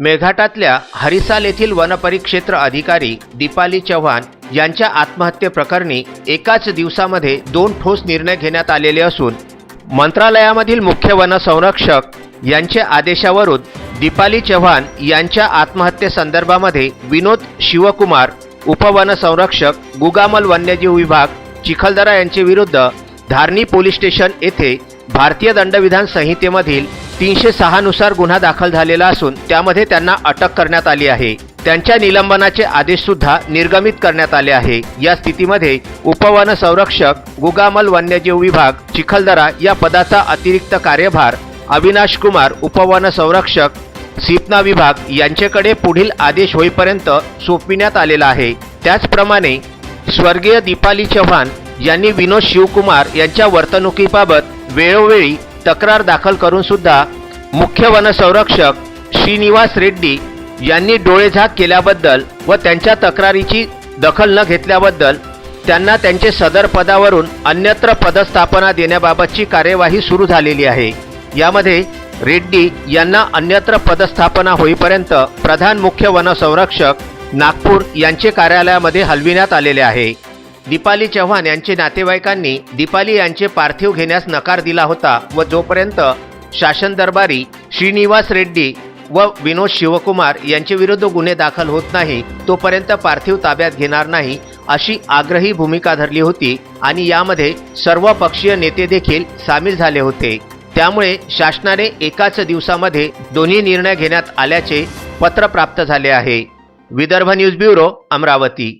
मेळघाटातल्या हरिसाल येथील वनपरिक्षेत्र अधिकारी दीपाली चव्हाण यांच्या आत्महत्येप्रकरणी एकाच दिवसामध्ये दोन ठोस निर्णय घेण्यात आलेले असून मंत्रालयामधील मुख्य वनसंरक्षक यांच्या आदेशावरून दीपाली चव्हाण यांच्या आत्महत्येसंदर्भामध्ये विनोद शिवकुमार उपवनसंरक्षक गुगामल वन्यजीव विभाग चिखलदरा यांचे विरुद्ध धारणी पोलीस स्टेशन येथे भारतीय दंडविधान संहितेमधील तीनशे सहानुसार गुन्हा दाखल झालेला असून त्यामध्ये त्यांना अटक करण्यात आली आहे. त्यांच्या निलंबनाचे आदेश सुद्धा निर्गमित करण्यात आले आहे. या स्थितीमध्ये उपवन संरक्षक गुगामल वन्यजीव विभाग चिखलदरा या पदाचा अतिरिक्त कार्यभार अविनाश कुमार उपवन संरक्षक सीपना विभाग यांच्याकडे पुढील आदेश होईपर्यंत सोपविण्यात आलेला आहे. त्याचप्रमाणे स्वर्गीय दीपाली चव्हाण यांनी विनोद शिवकुमार यांच्या वर्तणुकीबाबत वेळोवेळी तक्रार दाखल करून सुद्धा मुख्य वनसंरक्षक श्रीनिवास रेड्डी यांनी डोळेझाक केल्याबद्दल व त्यांच्या तक्रारीची दखल न घेतल्याबद्दल त्यांना त्यांचे सदर पदावरून अन्यत्र पदस्थापना देण्याबाबतची कार्यवाही सुरू झालेली आहे. यामध्ये रेड्डी यांना अन्यत्र पदस्थापना होईपर्यंत प्रधान मुख्य वनसंरक्षक नागपूर यांचे कार्यालयामध्ये हलविण्यात आलेले आहे. दीपाली चव्हाण यांचे नातेवाईकांनी दीपाली यांचे पार्थिव घेण्यास नकार दिला होता व जोपर्यंत शासन दरबारी श्रीनिवास रेड्डी व विनोद शिवकुमार यांचे विरुद्ध गुन्हे दाखल होत नाही तोपर्यंत पार्थिव ताब्यात घेणार नाही अशी आग्रही भूमिका धरली होती आणि यामध्ये सर्व पक्षीय नेते देखील सामील झाले होते. त्यामुळे शासनाने एकाच दिवसामध्ये दोन्ही निर्णय घेण्यात आल्याचे पत्र प्राप्त झाले आहे. Vidarbha news bureau Amravati.